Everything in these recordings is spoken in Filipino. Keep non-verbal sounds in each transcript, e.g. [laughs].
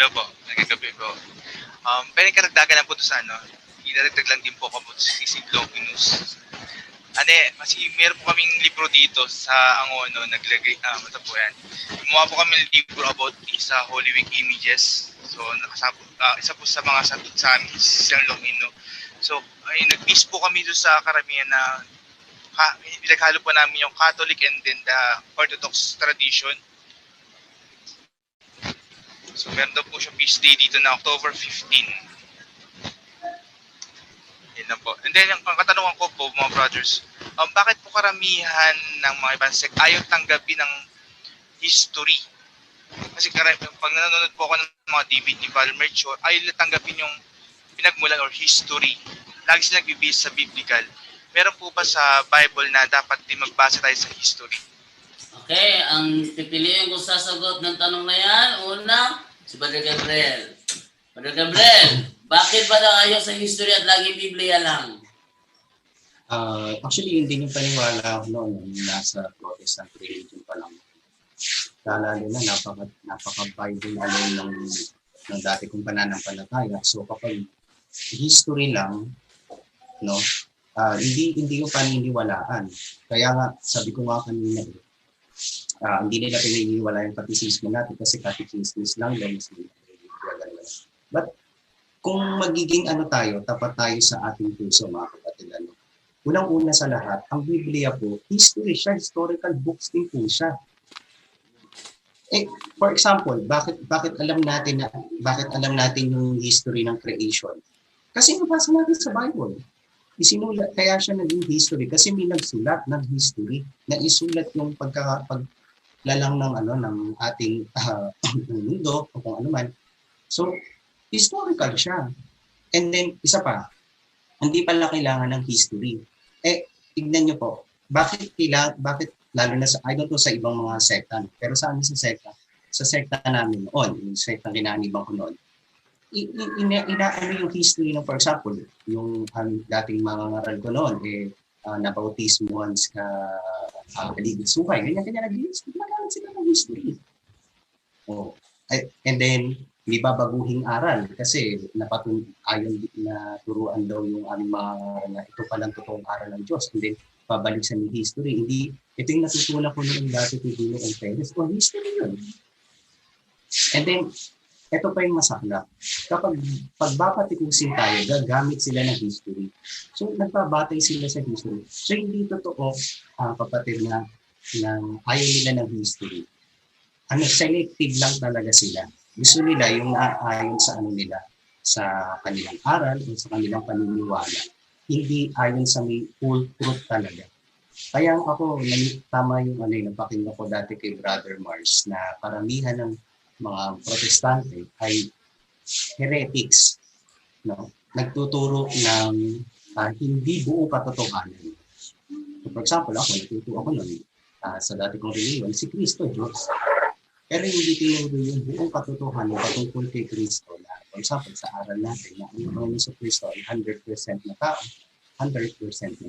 Hello po, nagagabi po. Um, yung karagdagan lang po doon sa ano, idaragdag lang din po ako po si Longinus. Ano eh, kasi meron po kaming libro dito sa Angono, naglagay, ah, ito po yan. Gumawa po kami ng libro about sa Holy Week images. So, nakasabo, ah, isa po sa mga sagot sa amin, si San Longino. So, ay, nag-miss po kami doon sa karamihan na ha, pinaghalo po namin yung Catholic and then the Orthodox tradition. So, meron daw po siya feast day dito na October 15. Yun lang po. And then, ang, ang katanungan ko po, mga brothers, um, bakit po karamihan ng mga ibang sect ayaw tanggapin ng history? Kasi karami, pag nanonood po ako ng mga DVD ni Val Melchor, ayaw nila tanggapin yung pinagmulan or history. Lagi sila nagbibase sa biblical. Meron po ba sa Bible na dapat din magbasa tayo sa history? Okay, ang pipiliin ko sasagot ng tanong na yan, una, si Brother Gabriel. Brother Gabriel, bakit ba daw ayaw sa history at lagi Biblia lang? Ah, actually, hindi yung paniwala ko noon nasa Protestant religion pa lang. Lalo na napaka, napaka-Bible na lang ng, ng dati kong pananampalataya. So kapag history lang, no, ah, hindi hindi yung paniniwalaan. Kaya nga, sabi ko nga kanina, eh, ah, hindi nila pininiwala yung katisismo natin kasi katisismo lang lang. But kung magiging ano tayo, tapat tayo sa ating puso, mga kapatid, ano, unang-una sa lahat, ang Biblia po, history siya, historical books din po siya. Eh, for example, bakit bakit alam natin na bakit alam natin yung history ng creation? Kasi nabasa natin sa Bible. Isinulat kaya siya naging history kasi may nagsulat ng history na isulat yung pagka paglalang ng ano ng ating ah, [clears throat] ng mundo o kung ano man. So, historical siya. And then isa pa, hindi pala kailangan ng history. Eh, tignan nyo po, bakit kailangan, bakit lalo na sa, I don't know sa ibang mga sekta, pero sa amin sa sekta, sa sekta namin noon, yung sekta kinanibang ko noon, i- i- ina, inaano yung history ng, for example, yung um, dating mga ngaral ko noon, eh, uh, nabautismo once ka uh, kaligid suhay, ganyan, ganyan, ganyan, sila ng history. Oh. And then, hindi babaguhing aral kasi napatun ayon na turuan daw yung aming mga na ito palang totoong aral ng Diyos. And then, babalik sa may history. Hindi, ito yung natutunan ko noong dati kay Dino and Perez. Oh, history yun. And then, ito pa yung masakla. Kapag pagbapatikusin tayo, gagamit sila ng history. So, nagbabatay sila sa history. So, hindi totoo, uh, kapatid, na, na ayaw nila ng history. Ano, selective lang talaga sila. Gusto nila yung naayon sa ano nila, sa kanilang aral o sa kanilang paniniwala. Hindi ayon sa may full truth talaga. Kaya ako, tama yung ano yung napakinggan ko dati kay Brother Mars na paramihan ng mga protestante ay heretics. No? Nagtuturo ng ah, hindi buo katotohanan. So, for example, ako, nagtuturo ako nun ah, sa dati kong reliyon, si Kristo, Diyos. Pero hindi tinuro yung buong katotohanan patungkol kay Kristo na, for example, sa aral natin na ang Panginoon sa Kristo ay 100% na tao, 100% na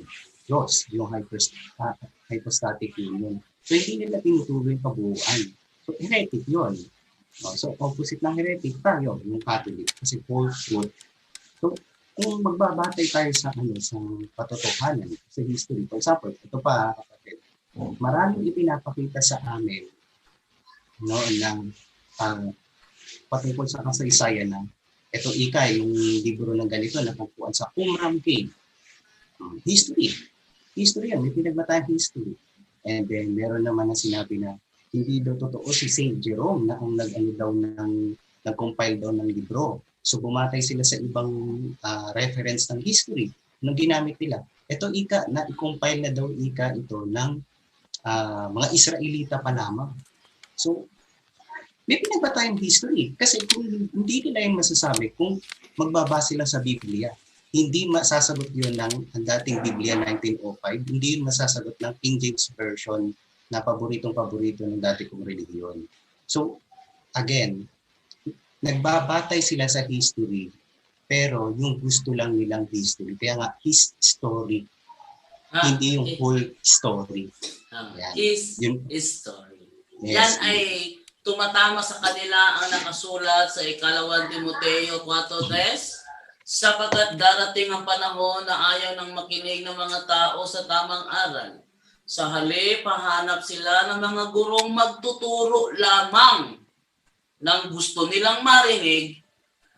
Diyos, yung ah, hypostatic union. So, hindi nila tinuturo yung kabuuan. So, heretic yun. So, opposite ng heretic tayo, yung Catholic, kasi false truth. So, kung magbabatay tayo sa ano sa katotohanan, sa history, for example, ito pa, kapatid, maraming ipinapakita sa amin no ng uh, patungkol sa kasaysayan na ito ika yung libro ng ganito na pagpuan sa Qumran Cave. Um, history. History yan. May pinagbatayang history. And then meron naman na sinabi na hindi daw totoo si Saint Jerome na ang nag-ano daw ng nag-compile daw ng libro. So bumatay sila sa ibang uh, reference ng history nung ginamit nila. Ito ika na i-compile na daw ika ito ng uh, mga Israelita pa lamang. So, may pinagbatayang history. Kasi kung hindi nila yung masasabi, kung magbabase lang sa Biblia, hindi masasagot yun ng ang dating Biblia 1905, hindi yun masasagot ng King James Version na paboritong-paborito ng dati kong relihiyon. So, again, nagbabatay sila sa history, pero yung gusto lang nilang history. Kaya nga, his story, Ah, hindi yung eh, whole story. ah, Yan. Is Yun- is story. Yes. Yan ay tumatama sa kanila ang nakasulat sa ikalawang Timoteo 4.3 sapagkat darating ang panahon na ayaw nang makinig ng mga tao sa tamang aral. Sa halip, hahanap sila ng mga gurong magtuturo lamang ng gusto nilang marinig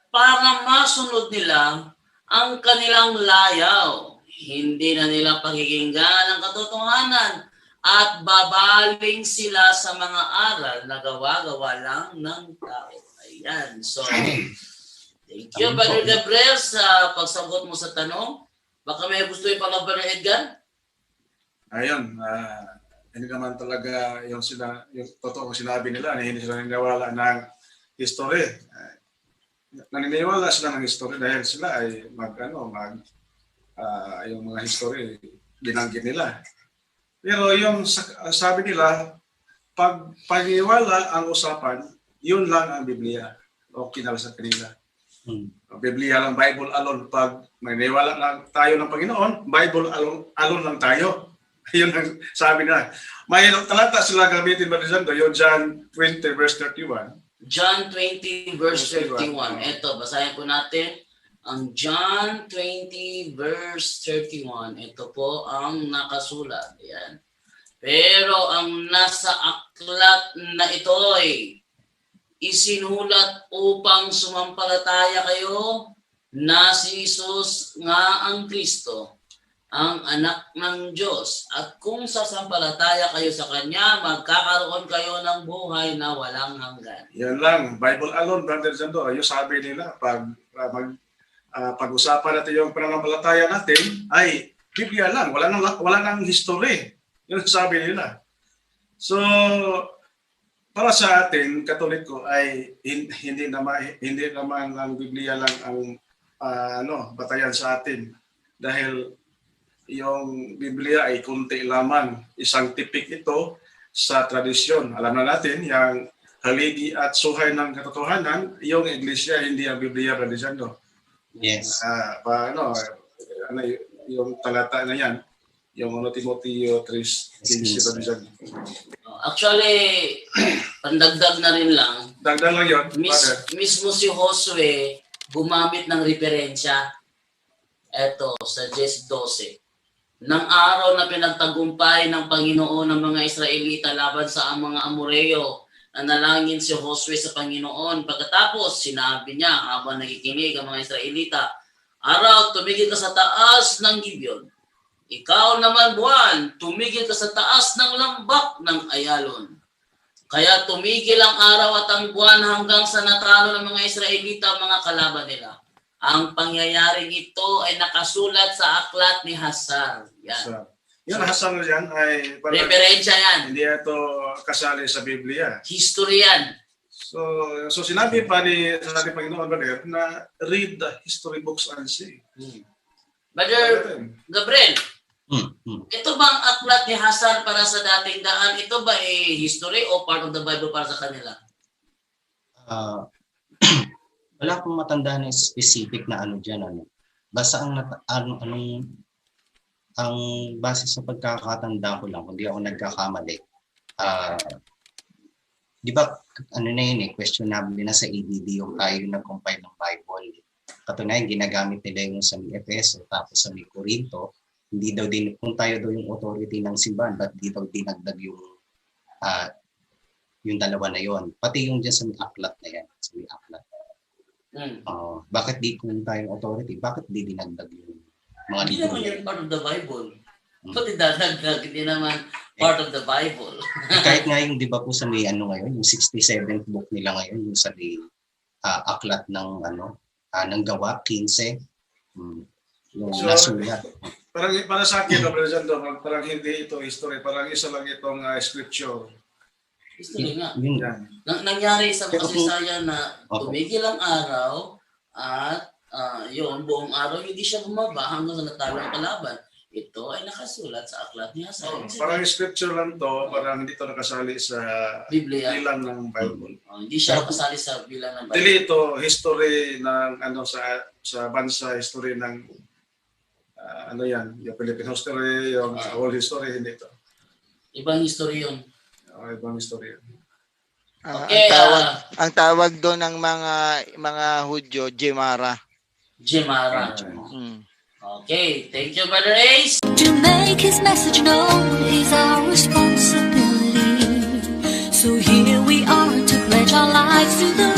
para masunod nila ang kanilang layaw. Hindi na nila pakikinggan ang katotohanan at babaling sila sa mga aral na gawa-gawa lang ng tao. Ayan. So, thank you, Brother. Gabriel, sa pagsagot mo sa tanong. Baka may gusto yung pang Brother Edgar? Ayun, ah, hindi naman talaga yung, sina, yung totoo sinabi nila na hindi sila naniniwala ng history. Ah, naniniwala sila ng history dahil sila ay mag, ano, mag, ah, yung mga history, binanggit nila. Pero yung sa- sabi nila, pag paniwala ang usapan, yun lang ang Biblia. Okay na sa kanila. Hmm. Biblia lang, Bible alone. Pag maniniwala lang tayo ng Panginoon, Bible alone, alone lang tayo. [laughs] Yun ang sabi nila. May talata sila gamitin ba rin yung John 20 verse 31. John 20 verse 31. Ito, basahin po natin ang John 20 verse 31. Ito po ang nakasulat. Yan. Pero ang nasa aklat na ito ay isinulat upang sumampalataya kayo na si Jesus nga ang Kristo, ang anak ng Diyos. At kung sasampalataya kayo sa Kanya, magkakaroon kayo ng buhay na walang hanggan. Yan lang. Bible alone, Brother Jando. Yung sabi nila, pag ah, ah, pag-usapan natin yung pananampalataya natin, ay Biblia lang. Wala nang, wala nang history. Yun sabi nila. So, para sa atin, Katoliko, ay hin- hindi naman hindi naman ang Biblia lang ang ah, ano, batayan sa atin dahil yung Biblia ay kunti lamang isang tipik ito sa tradisyon. Alam na natin, yung haligi at suhay ng katotohanan, yung iglesia, hindi ang Biblia, Jando. Yes. Ah, pa, ano, ano, yung talata na yan, yung ano, Timoteo 3.15, Brother Jando. Actually, [clears throat] pandagdag na rin lang, Dagdag lang yun, mis, Father. mismo si Josue gumamit ng referensya eto sa Jes 12 ng araw na pinagtagumpay ng Panginoon ng mga Israelita laban sa mga Amoreo nanalangin si Josue sa Panginoon. Pagkatapos, sinabi niya habang nakikinig ang mga Israelita, Araw, tumigil ka sa taas ng Gibeon. Ikaw naman buwan, tumigil ka sa taas ng lambak ng Ayalon. Kaya tumigil ang araw at ang buwan hanggang sa natalo ng mga Israelita ang mga kalaban nila. Ang pangyayaring ito ay nakasulat sa aklat ni Hasar. Yan. So, yun, Hasan na yan ay parang Referensya yan. hindi ito kasali sa Biblia. History yan. So, so sinabi pa ni sa ating Panginoon, Brother, na read the history books and see. Brother Gabriel, Hmm. Hmm. ito bang aklat ni Hasar para sa dating daan? Ito ba ay history o part of the Bible para sa kanila? Ah, [clears throat] wala akong matandaan ng specific na ano dyan. Ano. Basta ang, nat- ano, anong, ang base sa pagkakatanda ko lang, hindi ako nagkakamali. Ah, di ba, ano na yun eh, questionable na sa ADD yung tayo yung nag-compile ng Bible. Katunayan, ginagamit nila yung sa may Efeso, tapos sa may Corinto, hindi daw din, kung tayo daw yung authority ng simbahan, ba't di daw dinagdag yung ah, yung dalawa na yon pati yung dyan sa may aklat na yan sa may aklat Hmm. uh, bakit di kung tayong authority bakit di dinagdag yung mga Hindi naman na yun part of the Bible. Hmm. Pati dadagdag, hindi naman part of the Bible. Eh, [laughs] kahit nga yung di ba po sa may ano ngayon yung 67th book nila ngayon yung sa may ah, aklat ng ano ah, ng gawa 15 hmm, yung So, nasulat Parang para sa akin, Brother Jando, parang hindi ito history, parang isa lang itong ah, scripture. History nga. yun Yan. Nang nangyari sa kung- kasaysayan na tumigil ang araw at ah, yun, buong araw hindi siya bumaba hanggang sa natalo ang kalaban. Ito ay nakasulat sa aklat ni Hasan. Oh, parang scripture lang to, parang hindi to nakasali sa Biblia. bilang ng Bible. Oh, hindi siya kasali sa bilang ng Bible. Dili ito history ng ano sa sa bansa, history ng ah, ano yan, yung Philippine history, yung Ah. world history, hindi ito. Ibang history yun. Uh, ibang history. yan. Ah, Okay, ang tawag ah, ang tawag doon ng mga mga Hudyo, Jemara. Jim Aranjo. Mm. Okay, thank you, Brother Ace. To make his message known is our responsibility. So here we are to pledge our lives to the